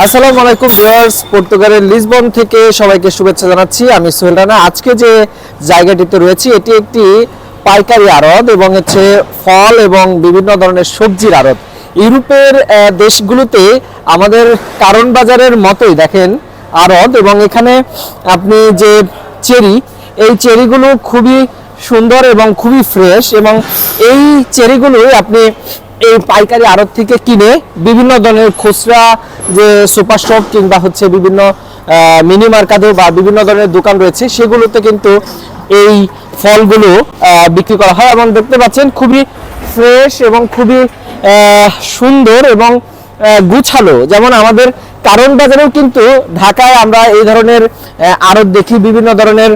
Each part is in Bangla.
আসসালামু আলাইকুম ভিউয়ার্স, পর্তুগালের লিসবন থেকে সবাইকে শুভেচ্ছা জানাচ্ছি। আমি সোহেল রানা। আজকে যে জায়গাটিতে রয়েছি, এটি একটি পাইকারি আড়ত এবং হচ্ছে ফল এবং বিভিন্ন ধরনের সবজির আড়ত। ইউরোপের দেশগুলোতে আমাদের কারণ বাজারের মতোই দেখেন আড়ত এবং এখানে আপনি যে চেরি, এই চেরিগুলো খুবই সুন্দর এবং খুবই ফ্রেশ এবং এই চেরিগুলো আপনি এই পাইকারি আড়ত থেকে কিনে বিভিন্ন ধরনের খুচরা যে সুপার শপ কিংবা হচ্ছে বিভিন্ন মিনি মার্কেটে বা বিভিন্ন ধরনের দোকান রয়েছে, সেগুলোতে কিন্তু এই ফলগুলো বিক্রি করা হয় এবং দেখতে পাচ্ছেন খুবই ফ্রেশ এবং খুবই সুন্দর এবং গুছালো। যেমন আমাদের কারণ বাজারেও কিন্তু ঢাকায় আমরা এই ধরনের আড়ত দেখি, বিভিন্ন ধরনের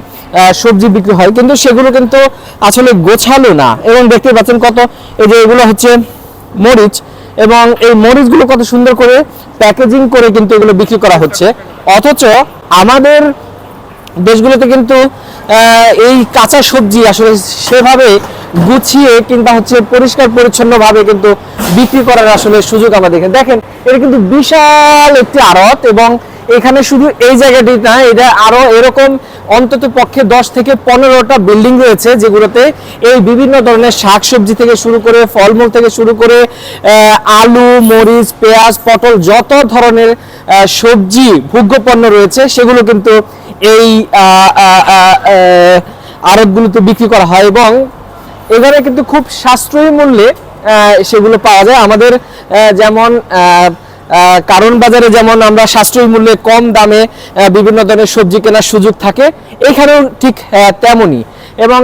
সবজি বিক্রি হয়, কিন্তু সেগুলো কিন্তু আসলে গোছালো না। এবং দেখতে পাচ্ছেন কত, এই যে এগুলো হচ্ছে মরিচ এবং এই মরিচগুলো কত সুন্দর করে প্যাকেজিং করে কিন্তু এগুলো বিক্রি করা হচ্ছে। অথচ আমাদের দেশগুলোতে কিন্তু এই কাঁচা সবজি আসলে সেভাবে গুছিয়ে কিংবা হচ্ছে পরিষ্কার পরিচ্ছন্নভাবে কিন্তু বিক্রি করার আসলে সুযোগ আমরা দেখেন দেখেন, এটা কিন্তু বিশাল একটি আড়ত এবং এখানে শুধু এই জায়গাটি না, এটা আরও এরকম অন্তত পক্ষে দশ থেকে পনেরোটা বিল্ডিং রয়েছে যেগুলোতে এই বিভিন্ন ধরনের শাক সবজি থেকে শুরু করে, ফলমূল থেকে শুরু করে আলু, মরিচ, পেঁয়াজ, পটল যত ধরনের সবজি, ভোগ্যপণ্য রয়েছে সেগুলো কিন্তু এই আড়তগুলোতে বিক্রি করা হয় এবং এখানে কিন্তু খুব সাশ্রয়ী মূল্যে সেগুলো পাওয়া যায়। আমাদের যেমন কারণ বাজারে যেমন আমরা সাশ্রয়ী মূল্যে কম দামে বিভিন্ন ধরনের সবজি কেনার সুযোগ থাকে, এখানেও ঠিক তেমনই। এবং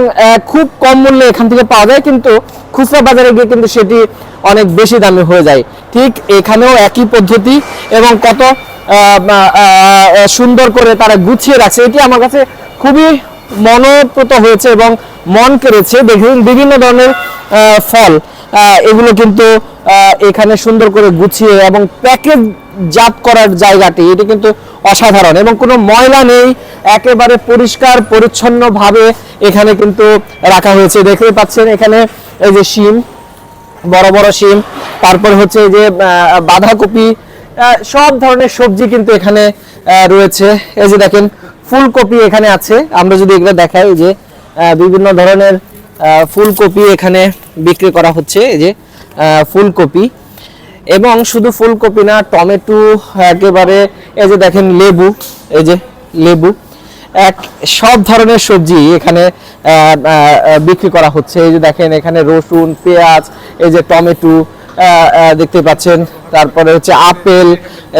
খুব কম মূল্যে এখান থেকে পাওয়া যায়, কিন্তু খুচরা বাজারে গিয়ে কিন্তু সেটি অনেক বেশি দামে হয়ে যায়। ঠিক এখানেও একই পদ্ধতি এবং কত সুন্দর করে তারা গুছিয়ে রাখছে। এটি আমার কাছে খুবই মনোপ্রত হয়েছে এবং মন কেড়েছে। দেখুন, বিভিন্ন ধরনের ফল। এগুলো কিন্তু এখানে সুন্দর করে গুছিয়ে এবং প্যাকেজ জাত করার জায়গাটি, এটি কিন্তু অসাধারণ এবং কোনো ময়লা নেই, একেবারে পরিষ্কার পরিচ্ছন্ন ভাবে এখানে কিন্তু রাখা হয়েছে। দেখতে পাচ্ছেন এখানে এই যে শিম, বড় বড় শিম, তারপর হচ্ছে যে বাঁধাকপি সব ধরনের সবজি কিন্তু এখানে রয়েছে। এই যে দেখেন, ফুলকপি এখানে আছে। আমরা যদি এগুলো দেখাই যে বিভিন্ন ধরনের ফুলকপি এখানে বিক্রি করা হচ্ছে, এই যে ফুলকপি। এবং শুধু ফুলকপি না, টমেটো একেবারে, এই যে দেখেন লেবু, এই যে লেবু, এক, সব ধরনের সবজি এখানে বিক্রি করা হচ্ছে। এই যে দেখেন এখানে রসুন, পেঁয়াজ, এই যে টমেটো দেখতে পাচ্ছেন। তারপরে হচ্ছে আপেল,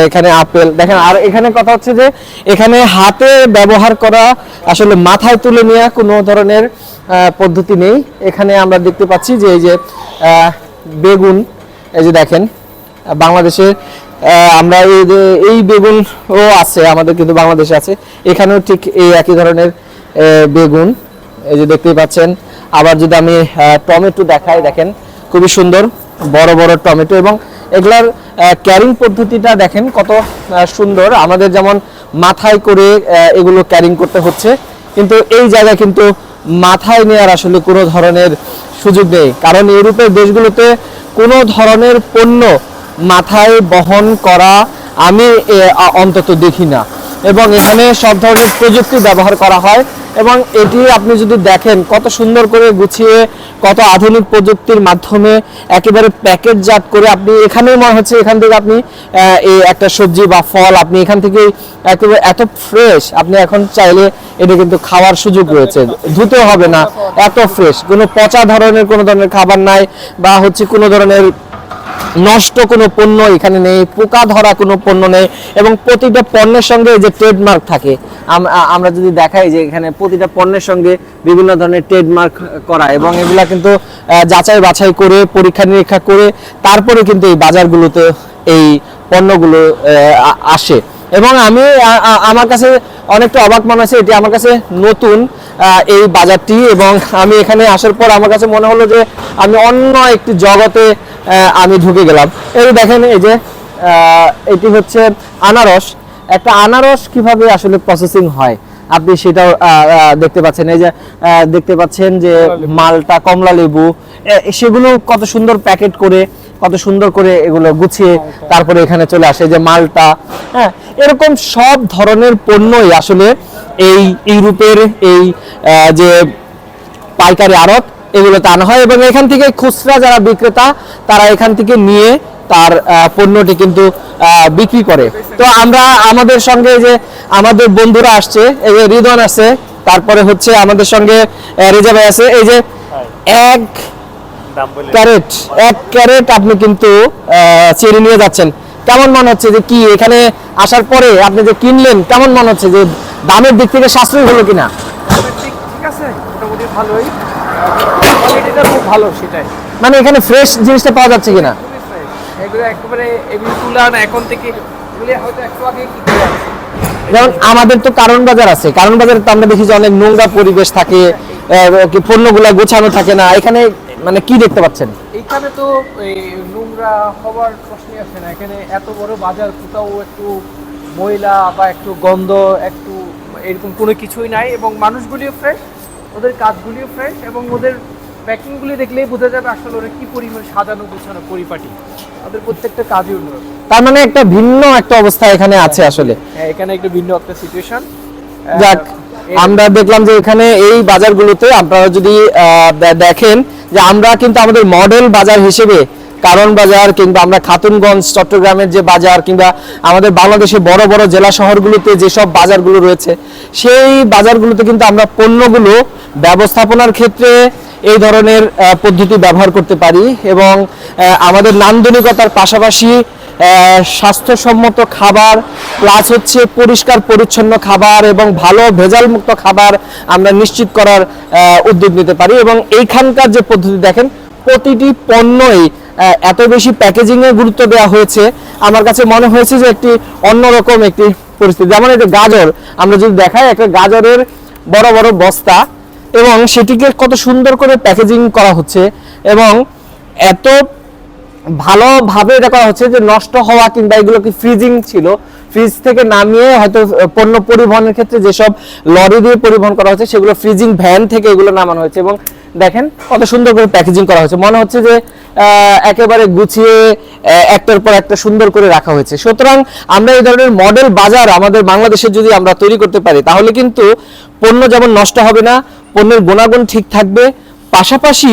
এখানে আপেল। দেখেন, আর এখানে কথা হচ্ছে যে, এখানে হাতে ব্যবহার করা আসলে মাথায় তুলে নেওয়া কোনো ধরনের পদ্ধতি নেই। এখানে আমরা দেখতে পাচ্ছি যে, এই যে বেগুন, এই যে দেখেন, বাংলাদেশে আমরা এই যে, এই বেগুন ও আছে, আমাদের কিন্তু বাংলাদেশে আছে। এখানেও ঠিক এই একই ধরনের বেগুন। এই যে দেখতেই পাচ্ছেন। আবার যদি আমি টমেটো দেখাই, দেখেন, খুবই সুন্দর। বড় বড় টমেটো এবং এগুলার ক্যারিং পদ্ধতিটা দেখেন কত সুন্দর। আমাদের যেমন মাথায় করে এগুলো ক্যারিং করতে হচ্ছে। কিন্তু এই জায়গায় কিন্তু মাথায় নেওয়ার আসলে কোনো ধরনের সুযোগ নেই। কারণ ইউরোপের দেশগুলোতে কোনো ধরনের পণ্য মাথায় বহন করা আমি অন্তত দেখি না। এবং এখানে সব ধরনের প্রযুক্তি ব্যবহার করা হয়। এবং এটি আপনি যদি দেখেন, কত সুন্দর করে গুছিয়ে, কত আধুনিক প্রযুক্তির মাধ্যমে একেবারে প্যাকেটজাত করে আপনি এখানেই মনে হচ্ছে এখান থেকে আপনি এই একটা সবজি বা ফল আপনি এখান থেকে একেবারে এত ফ্রেশ আপনি এখন চাইলে এটা কিন্তু খাওয়ার সুযোগ রয়েছে। ধুতেও হবে না, এত ফ্রেশ কোনো পচা ধরনের কোনো ধরনের খাবার নাই বা হচ্ছে কোনো ধরনের নষ্ট কোনো পণ্য এখানে নেই, পোকা ধরা কোনো পণ্য নেই এবং প্রতিটা পণ্যের সঙ্গে যে ট্রেডমার্ক থাকে আমরা যদি দেখাই যে এখানে প্রতিটা পণ্যের সঙ্গে বিভিন্ন ধরনের ট্রেডমার্ক করা এবং এগুলা কিন্তু যাচাই বাছাই করে, পরীক্ষা নিরীক্ষা করে তারপরে কিন্তু এই বাজারগুলোতে এই পণ্যগুলো আসে। এবং আমি আমার কাছে অনেকটা অবাক মনে হচ্ছে, এটি আমার কাছে নতুন এই বাজারটি এবং আমি এখানে আসার পর আমার কাছে মনে হলো যে আমি অন্য একটি জগতে আমি ঢুকে গেলাম। এই দেখেন, এই যে এটি হচ্ছে আনারস। একটা আনারস কীভাবে আসলে প্রসেসিং হয়? আপনি সেটাও দেখতে পাচ্ছেন। এই যে দেখতে পাচ্ছেন যে মালটা, কমলা লেবু সেগুলো কত সুন্দর প্যাকেট করে, কত সুন্দর করে এগুলো গুছিয়ে তারপরে এখানে চলে আসে যে মালটা। হ্যাঁ এরকম সব ধরনের পণ্যই আসলে এই ইউরোপের এই যে পাইকারি আড়ত এগুলোতে আনা হয় এবং এখান থেকে খুচরা যারা বিক্রেতা তারা এখান থেকে নিয়ে তার পণ্যটি কিন্তু বিক্রি করে। তো আমরা আমাদের সঙ্গে যে আমাদের বন্ধুরা আসছে এই যে রিদন আছে তারপরে হচ্ছে আমাদের সঙ্গে রেজা ভাই আছে। এই যে এক ক্যারেট এক ক্যারেট আপনি কিন্তু আহ, চেরি নিয়ে যাচ্ছেন। কেমন মনে হচ্ছে যে কি এখানে আসার পরে আপনি যে কিনলেন কেমন মনে হচ্ছে যে দামের দিক থেকে সাশ্রয়ী হলো কিনা? আছে মোটামুটি ভালোই। কোয়ালিটিটা খুব ভালো সেটাই। মানে এখানে ফ্রেশ জিনিসটা পাওয়া যাচ্ছে কিনা? খুবই। এগুলো একেবারে এগুলো তুলা না এখন থেকে। এগুলো হয়তো একটু আগে কি করে যেমন আমাদের তো কারণ বাজার আছে। কারণ বাজারে তো আমরা দেখি যে অনেক নোংরা পরিবেশ থাকে পণ্যগুলা গোছানো থাকে না। এখানে মানে কি দেখতে পাচ্ছেন? এখানে তো এই নোংরা হওয়ার প্রশ্নই আসে না। এখানে এত বড় বাজার কোথাও একটু ময়লা বা একটু গন্ধ একটু এরকম কোনো কিছুই নাই এবং মানুষগুলিও ফ্রেশ ওদের কাজগুলিও ফ্রেশ এবং ওদের প্যাকিংগুলি দেখলেই বোঝা যাবে আসলে ওরা কী পরিমাণ সাজানো গোছানো পরিপাটি। ওদের প্রত্যেকটা কাজই অন্যরকম। তার মানে একটা ভিন্ন একটা অবস্থা এখানে আছে আসলে। হ্যাঁ, এখানে একটু ভিন্ন একটা সিচুয়েশন যাক আমরা দেখলাম যে এখানে এই বাজারগুলোতে আপনারা যদি দেখেন যে আমরা কিন্তু আমাদের মডেল বাজার হিসেবে কারণ বাজার কিংবা আমরা খাতুনগঞ্জ চট্টগ্রামের যে বাজার কিংবা আমাদের বাংলাদেশে বড় বড় জেলা শহরগুলোতে যেসব বাজারগুলো রয়েছে সেই বাজারগুলোতে কিন্তু আমরা পণ্যগুলো ব্যবস্থাপনার ক্ষেত্রে এই ধরনের পদ্ধতি ব্যবহার করতে পারি এবং আমাদের নান্দনিকতার পাশাপাশি স্বাস্থ্যসম্মত খাবার প্লাস হচ্ছে পরিষ্কার, পরিচ্ছন্ন খাবার এবং ভালো ভেজাল মুক্ত খাবার আমরা নিশ্চিত করার উদ্যোগ নিতে পারি এবং এইখানকার যে পদ্ধতি দেখেন, প্রতিটি পণ্যই এত বেশি প্যাকেজিং এ গুরুত্ব দেওয়া হয়েছে। আমার কাছে মনে হয়েছে যে একটি অন্যরকম একটি পরিস্থিতি। যেমন এই যে গাজর, আমরা যদি দেখাই একটা গাজরের বড় বড় বস্তা এবং সেটিকে কত সুন্দর করে প্যাকেজিং করা হচ্ছে এবং এত ভালোভাবে এটা করা হচ্ছে যে নষ্ট হওয়া কিংবা এগুলো কি ফ্রিজিং ছিল ফ্রিজ থেকে নামিয়ে হয়তো পণ্য পরিবহনের ক্ষেত্রে যেসব লরি দিয়ে পরিবহন করা হচ্ছে, সেগুলো ফ্রিজিং ভ্যান থেকে এগুলো নামানো হয়েছে এবং দেখেন কত সুন্দর করে প্যাকেজিং করা হয়েছে। মনে হচ্ছে যে একেবারে গুছিয়ে একটার পর একটা সুন্দর করে রাখা হয়েছে। সুতরাং আমরা এই ধরনের মডেল বাজার আমাদের বাংলাদেশে যদি আমরা তৈরি করতে পারি, তাহলে কিন্তু পণ্য যেমন নষ্ট হবে না, পণ্যের গুণাগুণ ঠিক থাকবে। পাশাপাশি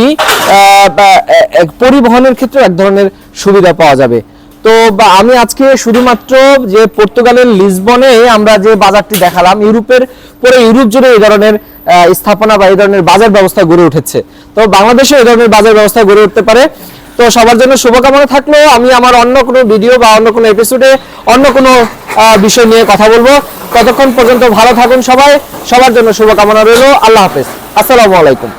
পরিবহনের ক্ষেত্রে এক ধরনের সুবিধা পাওয়া যাবে। তো আমি আজকে শুধুমাত্র যে পর্তুগালের লিসবনে আমরা যে বাজারটি দেখালাম, ইউরোপের পরে ইউরোপ জুড়ে এই ধরনের স্থাপনা বা এই ধরনের বাজার ব্যবস্থা গড়ে উঠেছে। তো বাংলাদেশে এই ধরনের বাজার ব্যবস্থা গড়ে উঠতে পারে। তো সবার জন্য শুভকামনা থাকল আমি আমার অন্য কোনো ভিডিও বা অন্য কোনো এপিসোডে অন্য কোনো বিষয় নিয়ে কথা বলব। ততক্ষণ পর্যন্ত ভালো থাকুন সবাই। সবার জন্য শুভকামনা রইল। আল্লাহ হাফেজ। আসসালামু আলাইকুম।